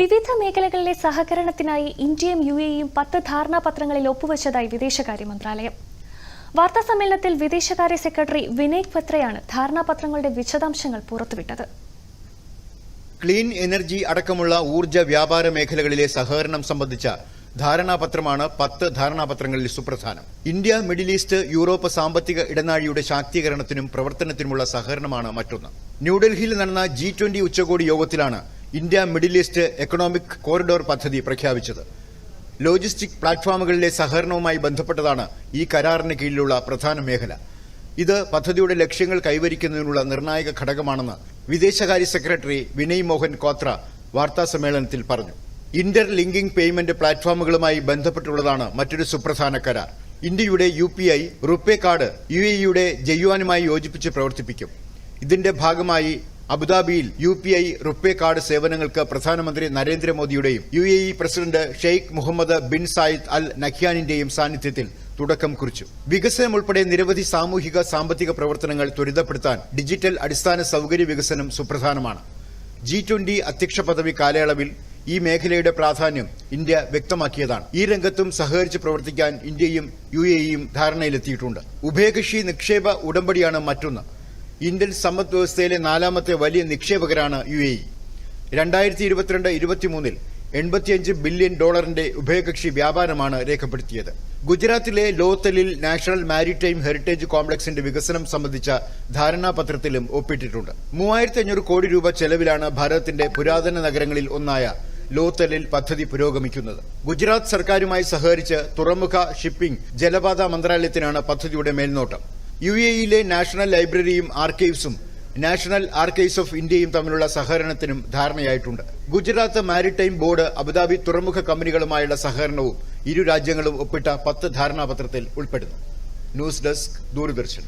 വിവിധ മേഖലകളിലെ സഹകരണത്തിനായി ഇന്ത്യയും യു എയും പത്ത് ധാരണാപത്രങ്ങളിൽ ഒപ്പുവച്ചതായി വിദേശകാര്യ മന്ത്രാലയം. വാർത്താ സമ്മേളനത്തിൽ വിദേശകാര്യ സെക്രട്ടറി വിനയ് പത്രയാണ് ധാരണാപത്രങ്ങളുടെ വിശദാംശങ്ങൾ പുറത്തുവിട്ടത്. ക്ലീൻ എനർജി അടക്കമുള്ള ഊർജ വ്യാപാര മേഖലകളിലെ സഹകരണം സംബന്ധിച്ച ധാരണാപത്രമാണ് പത്ത് ധാരണാപത്രങ്ങളിൽ സുപ്രധാനം. ഇന്ത്യ മിഡിൽ ഈസ്റ്റ് യൂറോപ്പ് സാമ്പത്തിക ഇടനാഴിയുടെ ശാക്തീകരണത്തിനും പ്രവർത്തനത്തിനുമുള്ള സഹകരണമാണ് മറ്റൊന്ന്. ന്യൂഡൽഹിയിൽ നടന്ന ജി ഉച്ചകോടി യോഗത്തിലാണ് India middle east economic corridor പദ്ധതി പ്രഖ്യാപിച്ചത്. ലോജിസ്റ്റിക് പ്ലാറ്റ്ഫോമുകളിലെ സഹകരണവുമായി ബന്ധപ്പെട്ടതാണ് ഈ കരാറിന് കീഴിലുള്ള പ്രധാന മേഖല. ഇത് പദ്ധതിയുടെ ലക്ഷ്യങ്ങൾ കൈവരിക്കുന്നതിനുള്ള നിർണായക ഘടകമാണെന്ന് വിദേശകാര്യ സെക്രട്ടറി വിനയ് മോഹൻ കോത്ര വാർത്താസമ്മേളനത്തിൽ പറഞ്ഞു. ഇന്റർ ലിങ്കിംഗ് പേയ്മെന്റ് പ്ലാറ്റ്ഫോമുകളുമായി ബന്ധപ്പെട്ടുള്ളതാണ് മറ്റൊരു സുപ്രധാന കരാർ. ഇന്ത്യയുടെ U P I RuPay card U A യുടെ ജയ്യുവാനുമായി യോജിപ്പിച്ച് പ്രവർത്തിപ്പിക്കും. ഇതിന്റെ ഭാഗമായി അബുദാബിയിൽ U P I RuPay card സേവനങ്ങൾക്ക് പ്രധാനമന്ത്രി നരേന്ദ്രമോദിയുടെയും U A E president Sheikh Mohammed bin Zayed Al നഖ്യാനിന്റെയും സാന്നിധ്യത്തിൽ തുടക്കം കുറിച്ചു. വികസനം ഉൾപ്പെടെ നിരവധി സാമൂഹിക സാമ്പത്തിക പ്രവർത്തനങ്ങൾ ത്വരിതപ്പെടുത്താൻ ഡിജിറ്റൽ അടിസ്ഥാന സൗകര്യ വികസനം സുപ്രധാനമാണ്. ജി ട്വന്റി അധ്യക്ഷ പദവി കാലയളവിൽ ഈ മേഖലയുടെ പ്രാധാന്യം ഇന്ത്യ വ്യക്തമാക്കിയതാണ്. ഈ രംഗത്തും സഹകരിച്ച് പ്രവർത്തിക്കാൻ ഇന്ത്യയും യു എ ഇയും ധാരണയിലെത്തിയിട്ടുണ്ട്. ഉഭയകക്ഷി നിക്ഷേപ ഉടമ്പടിയാണ് മറ്റൊന്ന്. ഇന്ത്യൻ സമ്പദ് വ്യവസ്ഥയിലെ നാലാമത്തെ വലിയ നിക്ഷേപകരാണ് യു എ ഇ. രണ്ടായിരത്തി ഇരുപത്തിരണ്ട് ഇരുപത്തിമൂന്നിൽ എൺപത്തിയഞ്ച് ബില്യൺ ഡോളറിന്റെ ഉഭയകക്ഷി വ്യാപാരമാണ് രേഖപ്പെടുത്തിയത്. ഗുജറാത്തിലെ ലോത്തലിൽ നാഷണൽ മാരിടൈം ഹെറിറ്റേജ് കോംപ്ലക്സിന്റെ വികസനം സംബന്ധിച്ച ധാരണാപത്രത്തിലും ഒപ്പിട്ടിട്ടുണ്ട്. മൂവായിരത്തി അഞ്ഞൂറ് കോടി രൂപ ചെലവിലാണ് ഭാരതത്തിന്റെ പുരാതന നഗരങ്ങളിൽ ഒന്നായ ലോത്തലിൽ പദ്ധതി പുരോഗമിക്കുന്നത്. ഗുജറാത്ത് സർക്കാരുമായി സഹകരിച്ച് തുറമുഖ ഷിപ്പിംഗ് ജലപാത മന്ത്രാലയത്തിനാണ് പദ്ധതിയുടെ മേൽനോട്ടം. യു എയിലെ നാഷണൽ ലൈബ്രറിയും ആർക്കൈവ്സും നാഷണൽ ആർക്കൈവ്സ് ഓഫ് ഇന്ത്യയും തമ്മിലുള്ള സഹകരണത്തിനും ധാരണയായിട്ടുണ്ട്. Gujarat maritime board Abu Dhabi തുറമുഖ കമ്പനികളുമായുള്ള സഹകരണവും ഇരു രാജ്യങ്ങളും ഒപ്പിട്ട പത്ത് ധാരണാപത്രത്തിൽ ഉൾപ്പെടുന്നു. News desk Doordarshan.